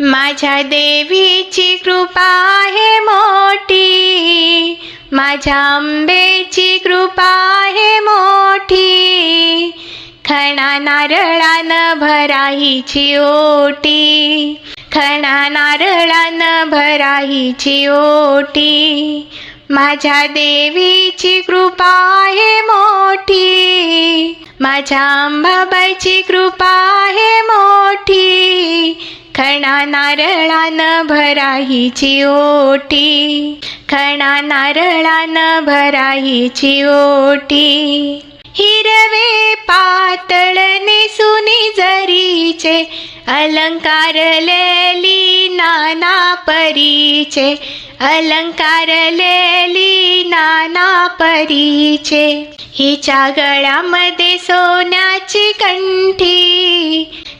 माझ्या देवीची कृपा आहे मोठी. माझ्या आंबेची कृपा आहे मोठी. खणा नारळानं भराहीची ओटी. खणा नारळानं भराहीची ओटी. माझ्या देवीची कृपा आहे मोठी. माझ्या आंबाबाईची कृपा आहे मोठी खणा नारळानं भराहीची ओटी. खणा नारळानं भराहीची ओटी. हिरवे पातळ नेसुनी जरीचे अलंकार लेली नाना परीचे अलंकार लेली नाना परीचे. हिच्या गळ्यामध्ये सोन्याची कंठी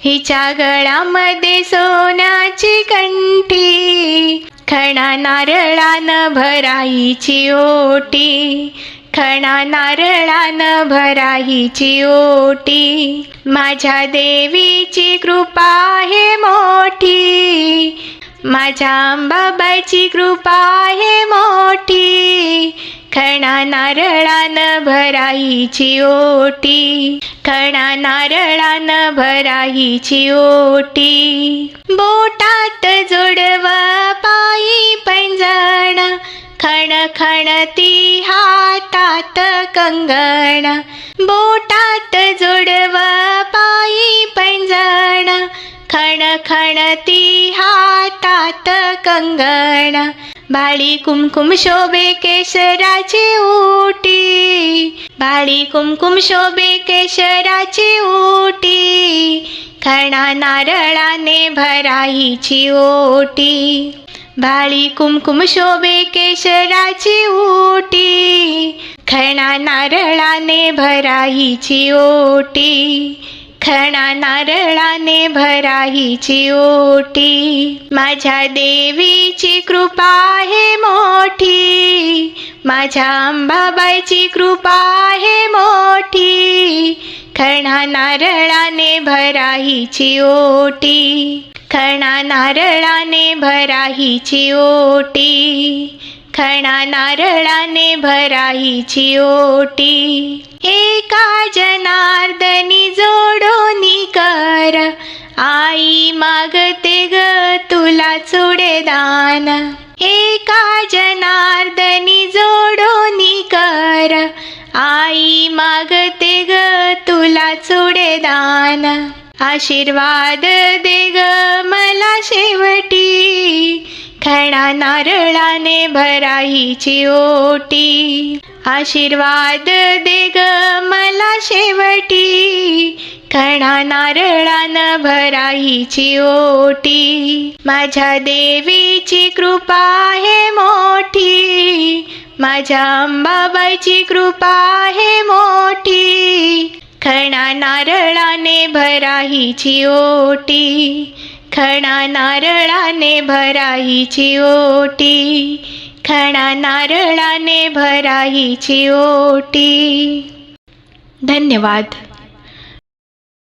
हिच्या गळ्यामध्ये सोन्याची कंठी खणा नारळानं भराईची ओटी खणा नारळानं भराईची ओटी. माझ्या देवीची कृपा आहे मोठी माझ्या अंबाबाईची कृपा आहे मोठी खणा नारळानं भराईची ओटी. खणा नारळानं भराईची ओटी. बोटात जोडवा पायी पैंजण. खण खणती हातात कंगण. बोटात जोडवा पायी पैंजण. खण खणती हातात कंगण. बाळी कुमकुम शोभे केशराचे ओटी बाळी कुमकुम शोभे केशराचे ओटी खणा नारळाने भराईची ओटी. बाळी कुमकुम शोभे केशराची ओटी खणा नारळाने भराईची ओटी. खणा नारळाने भराहीची ओटी. माझ्या देवीची कृपा आहे मोठी. माझ्या अंबाबाईची कृपा आहे मोठी. खणा नारळाने भराहीची ओटी. खणा नारळाने भराहीची ओटी. थणा नारळाने भराहीची ओटी. एका जनार्दनी जोडोनी कर. आई मागते ग तुला चुडे दान एका जनार्दनी जोडोनी कर. आई मागते ग तुला चुडे दान आशीर्वाद दे ग मला नारळाने भराईची ओटी. आशीर्वाद दे ग मला शेवटी. खणा नारळानं भराईची ओटी. माझ्या देवीची कृपा आहे मोठी. माझ्या अंबाबाईची कृपा आहे मोठी. खणा नारळाने भराईची ओटी. खणा नारळाने भराहीची ओटी खणा नारळाने भराहीची ओटी धन्यवाद